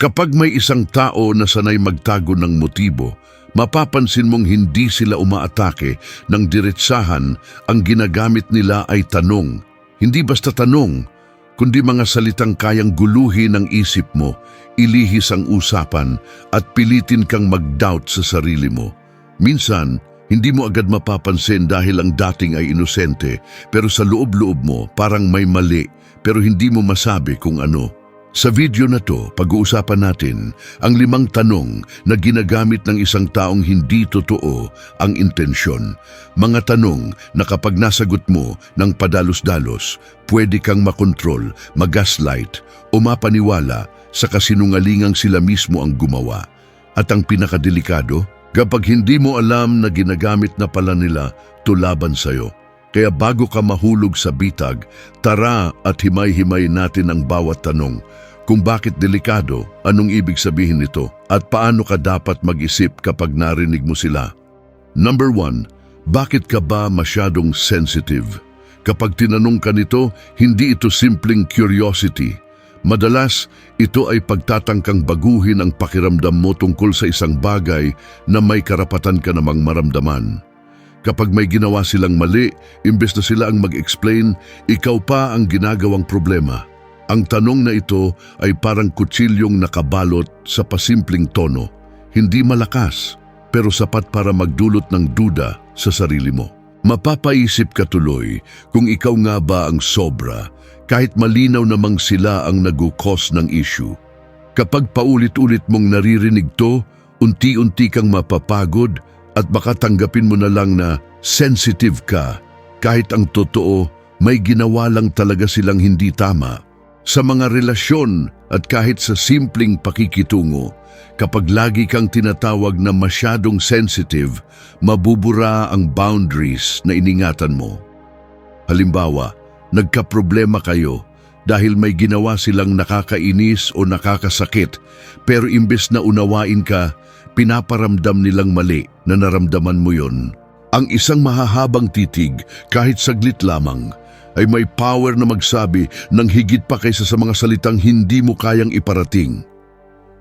Kapag may isang tao na sanay magtago ng motibo, mapapansin mong hindi sila umaatake ng diretsahan, ang ginagamit nila ay tanong. Hindi basta tanong, kundi mga salitang kayang guluhin ang isip mo, ilihis ang usapan at pilitin kang mag-doubt sa sarili mo. Minsan, hindi mo agad mapapansin dahil ang dating ay inosente, pero sa loob-loob mo parang may mali, pero hindi mo masabi kung ano. Sa video na to, pag-uusapan natin ang limang tanong na ginagamit ng isang taong hindi totoo ang intensyon. Mga tanong na kapag nasagot mo ng padalos-dalos, pwede kang makontrol, magaslight o mapaniwala sa kasinungalingang sila mismo ang gumawa. At ang pinakadelikado, kapag hindi mo alam na ginagamit na pala nila tulaban sa'yo. Kaya bago ka mahulog sa bitag, tara at himay-himay natin ang bawat tanong. Kung bakit delikado, anong ibig sabihin nito, at paano ka dapat mag-isip kapag narinig mo sila. Number one, bakit ka ba masyadong sensitive? Kapag tinanong ka nito, hindi ito simpleng curiosity. Madalas, ito ay pagtatangkang baguhin ang pakiramdam mo tungkol sa isang bagay na may karapatan ka namang maramdaman. Kapag may ginawa silang mali, imbes na sila ang mag-explain, ikaw pa ang ginagawang problema. Ang tanong na ito ay parang kutsilyong nakabalot sa pasimpleng tono. Hindi malakas, pero sapat para magdulot ng duda sa sarili mo. Mapapaisip ka tuloy kung ikaw nga ba ang sobra, kahit malinaw namang sila ang nagukos ng issue. Kapag paulit-ulit mong naririnig to, unti-unti kang mapapagod at baka tanggapin mo na lang na sensitive ka kahit ang totoo may ginawa lang talaga silang hindi tama. Sa mga relasyon at kahit sa simpleng pakikitungo, kapag lagi kang tinatawag na masyadong sensitive, mabubura ang boundaries na iningatan mo. Halimbawa, nagkaproblema kayo dahil may ginawa silang nakakainis o nakakasakit pero imbes na unawain ka, pinaparamdam nilang mali na naramdaman mo yon. Ang isang mahahabang titig kahit saglit lamang ay may power na magsabi ng higit pa kaysa sa mga salitang hindi mo kayang iparating.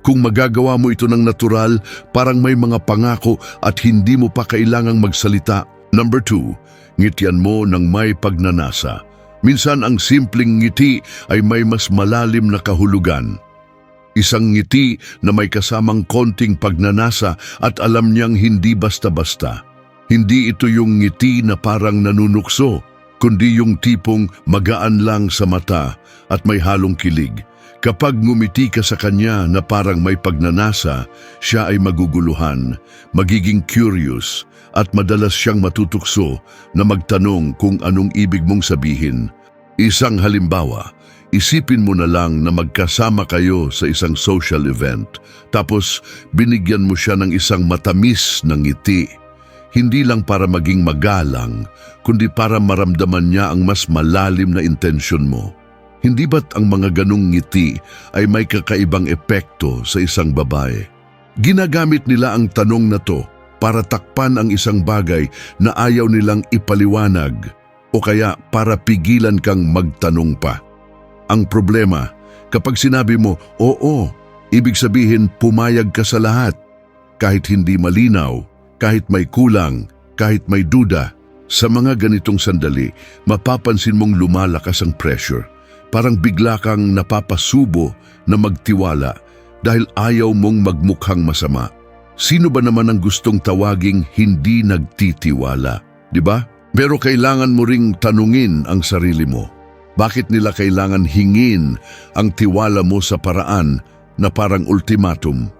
Kung magagawa mo ito ng natural, parang may mga pangako at hindi mo pa kailangang magsalita. Number two, ngitian mo ng may pagnanasa. Minsan ang simpleng ngiti ay may mas malalim na kahulugan. Isang ngiti na may kasamang konting pagnanasa at alam niyang hindi basta-basta. Hindi ito yung ngiti na parang nanunukso, kundi yung tipong magaan lang sa mata at may halong kilig. Kapag ngumiti ka sa kanya na parang may pagnanasa, siya ay maguguluhan, magiging curious, at madalas siyang matutukso na magtanong kung anong ibig mong sabihin. Isang halimbawa, isipin mo na lang na magkasama kayo sa isang social event, tapos binigyan mo siya ng isang matamis na ngiti. Hindi lang para maging magalang, kundi para maramdaman niya ang mas malalim na intensyon mo. Hindi ba't ang mga ganong ngiti ay may kakaibang epekto sa isang babae? Ginagamit nila ang tanong na to para takpan ang isang bagay na ayaw nilang ipaliwanag o kaya para pigilan kang magtanong pa. Ang problema, kapag sinabi mo, oo, ibig sabihin pumayag ka sa lahat. Kahit hindi malinaw, kahit may kulang, kahit may duda, sa mga ganitong sandali, mapapansin mong lumalakas ang pressure. Parang bigla kang napapasubo na magtiwala dahil ayaw mong magmukhang masama. Sino ba naman ang gustong tawaging hindi nagtitiwala? Di ba? Pero kailangan mo ring tanungin ang sarili mo. Bakit nila kailangan hingin ang tiwala mo sa paraan na parang ultimatum?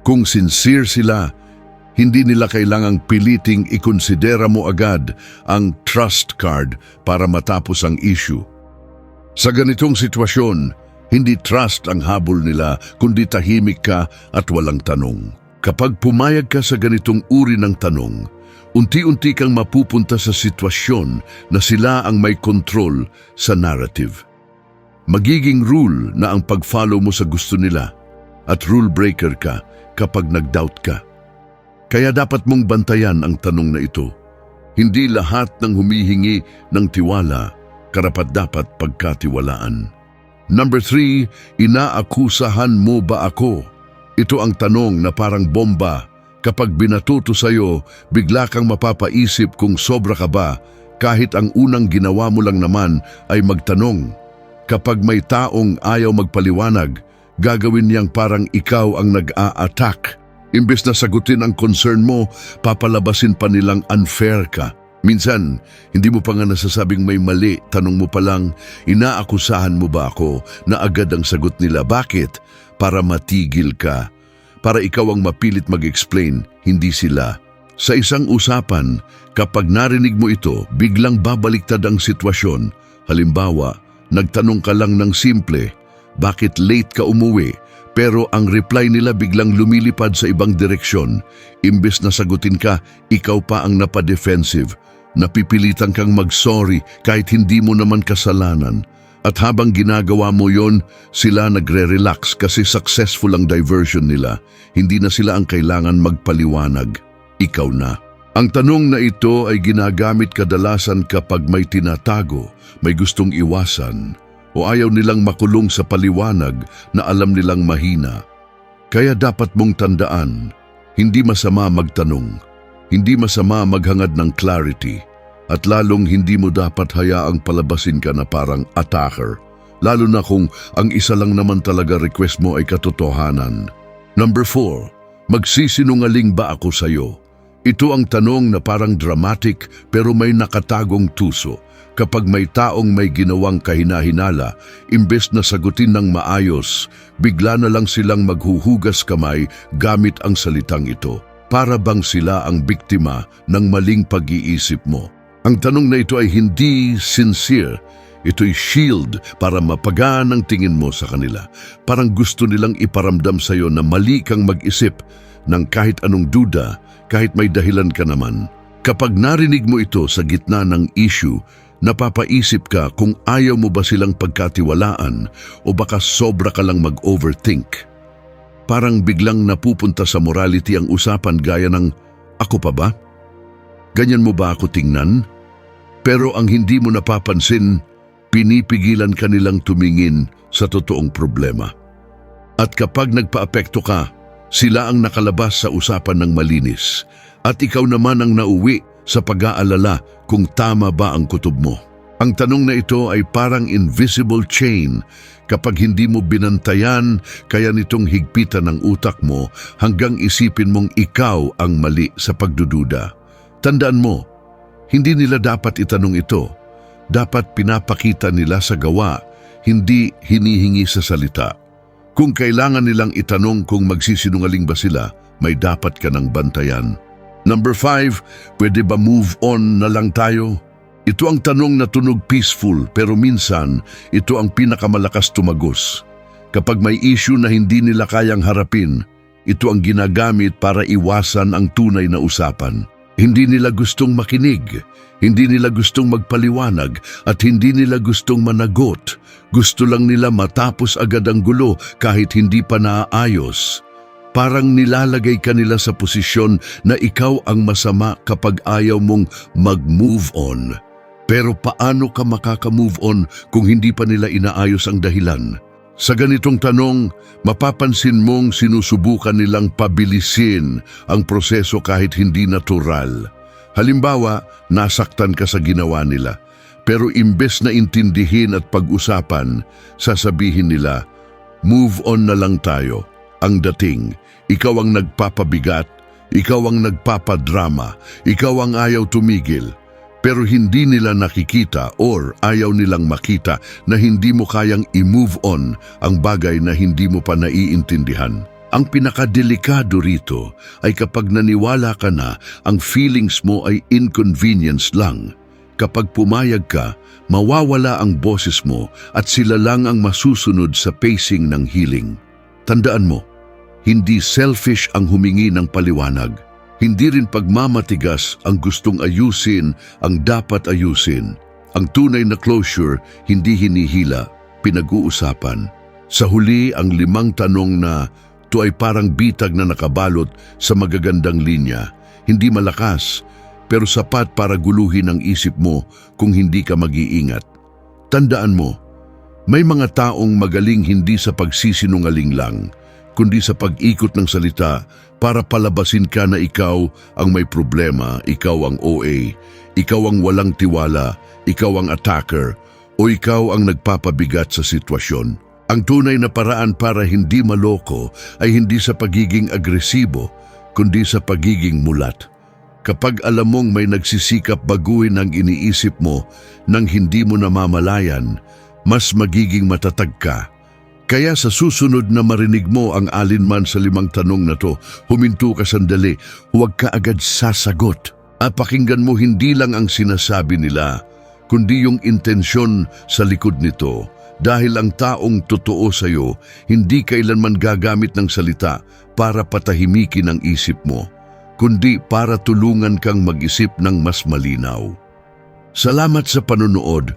Kung sincere sila, hindi nila kailangang piliting ikonsidera mo agad ang trust card para matapos ang issue. Sa ganitong sitwasyon, hindi trust ang habol nila kundi tahimik ka at walang tanong. Kapag pumayag ka sa ganitong uri ng tanong, unti-unti kang mapupunta sa sitwasyon na sila ang may control sa narrative. Magiging rule na ang pag-follow mo sa gusto nila at rule breaker ka kapag nag-doubt ka. Kaya dapat mong bantayan ang tanong na ito. Hindi lahat ng humihingi ng tiwala karapat dapat pagkatiwalaan. Number three, inaakusahan mo ba ako? Ito ang tanong na parang bomba. Kapag binatuto sa'yo, bigla kang mapapaisip kung sobra ka ba kahit ang unang ginawa mo lang naman ay magtanong. Kapag may taong ayaw magpaliwanag, gagawin niyang parang ikaw ang nag-a-attack. Imbes na sagutin ang concern mo, papalabasin pa nilang unfair ka. Minsan, hindi mo pa nga nasasabing may mali, tanong mo pa lang, inaakusahan mo ba ako na agad ang sagot nila? Bakit? Para matigil ka. Para ikaw ang mapilit mag-explain, hindi sila. Sa isang usapan, kapag narinig mo ito, biglang babaliktad ang sitwasyon. Halimbawa, nagtanong ka lang ng simple, bakit late ka umuwi? Pero ang reply nila biglang lumilipad sa ibang direksyon. Imbes na sagutin ka, ikaw pa ang napadefensive. Napipilitan kang mag-sorry kahit hindi mo naman kasalanan. At habang ginagawa mo yon, sila nagre-relax kasi successful ang diversion nila. Hindi na sila ang kailangan magpaliwanag. Ikaw na. Ang tanong na ito ay ginagamit kadalasan kapag may tinatago, may gustong iwasan, o ayaw nilang makulong sa paliwanag na alam nilang mahina. Kaya dapat mong tandaan, hindi masama magtanong, hindi masama maghangad ng clarity, at lalong hindi mo dapat hayaang palabasin ka na parang attacker, lalo na kung ang isa lang naman talaga request mo ay katotohanan. Number 4, magsisinungaling ba ako sa'yo? Ito ang tanong na parang dramatic pero may nakatagong tuso. Kapag may taong may ginawang kahinahinala, imbes na sagutin ng maayos, bigla na lang silang maghuhugas kamay gamit ang salitang ito. Para bang sila ang biktima ng maling pag-iisip mo? Ang tanong na ito ay hindi sincere. Ito'y shield para mapagaan ang tingin mo sa kanila. Parang gusto nilang iparamdam sa iyo na mali kang mag-isip ng kahit anong duda, kahit may dahilan ka naman. Kapag narinig mo ito sa gitna ng issue, napapaisip ka kung ayaw mo ba silang pagkatiwalaan o baka sobra ka lang mag-overthink. Parang biglang napupunta sa morality ang usapan gaya ng, ako pa ba? Ganyan mo ba ako tingnan? Pero ang hindi mo napapansin, pinipigilan ka nilang tumingin sa totoong problema. At kapag nagpaapekto ka, sila ang nakalabas sa usapan ng malinis at ikaw naman ang nauwi sa pag-aalala kung tama ba ang kutob mo. Ang tanong na ito ay parang invisible chain kapag hindi mo binantayan kaya nitong higpitan ng utak mo hanggang isipin mong ikaw ang mali sa pagdududa. Tandaan mo, hindi nila dapat itanong ito. Dapat pinapakita nila sa gawa, hindi hinihingi sa salita. Kung kailangan nilang itanong kung magsisinungaling ba sila, may dapat ka ng bantayan. Number five, pwede ba move on na lang tayo? Ito ang tanong na tunog peaceful pero minsan ito ang pinakamalakas tumagos. Kapag may issue na hindi nila kayang harapin, ito ang ginagamit para iwasan ang tunay na usapan. Hindi nila gustong makinig, hindi nila gustong magpaliwanag at hindi nila gustong managot. Gusto lang nila matapos agad ang gulo kahit hindi pa naaayos. Parang nilalagay ka nila sa posisyon na ikaw ang masama kapag ayaw mong mag-move on. Pero paano ka makaka-move on kung hindi pa nila inaayos ang dahilan? Sa ganitong tanong, mapapansin mong sinusubukan nilang pabilisin ang proseso kahit hindi natural. Halimbawa, nasaktan ka sa ginawa nila. Pero imbes na intindihin at pag-usapan, sasabihin nila, move on na lang tayo. Ang dating, ikaw ang nagpapabigat, ikaw ang nagpapadrama, ikaw ang ayaw tumigil. Pero hindi nila nakikita or ayaw nilang makita na hindi mo kayang i-move on ang bagay na hindi mo pa naiintindihan. Ang pinakadelikado rito ay kapag naniwala ka na ang feelings mo ay inconvenience lang. Kapag pumayag ka, mawawala ang boses mo at sila lang ang masusunod sa pacing ng healing. Tandaan mo, hindi selfish ang humingi ng paliwanag. Hindi rin pagmamatigas ang gustong ayusin ang dapat ayusin. Ang tunay na closure hindi hinihila, pinag-uusapan. Sa huli ang limang tanong na to ay parang bitag na nakabalot sa magagandang linya. Hindi malakas, pero sapat para guluhin ang isip mo kung hindi ka mag-iingat. Tandaan mo, May mga taong magaling hindi sa pagsisinungaling lang, kundi sa pag-ikot ng salita para palabasin ka na ikaw ang may problema, ikaw ang OA, ikaw ang walang tiwala, ikaw ang attacker, o ikaw ang nagpapabigat sa sitwasyon. Ang tunay na paraan para hindi maloko ay hindi sa pagiging agresibo, kundi sa pagiging mulat. Kapag alam mong may nagsisikap baguhin ang iniisip mo nang hindi mo namamalayan, mas magiging matatag ka. Kaya sa susunod na marinig mo ang alinman sa limang tanong na to, huminto ka sandali, huwag ka agad sasagot. At pakinggan mo hindi lang ang sinasabi nila, kundi yung intensyon sa likod nito. Dahil ang taong totoo sa iyo, hindi kailanman gagamit ng salita para patahimikin ang isip mo, kundi para tulungan kang mag-isip ng mas malinaw. Salamat sa panonood.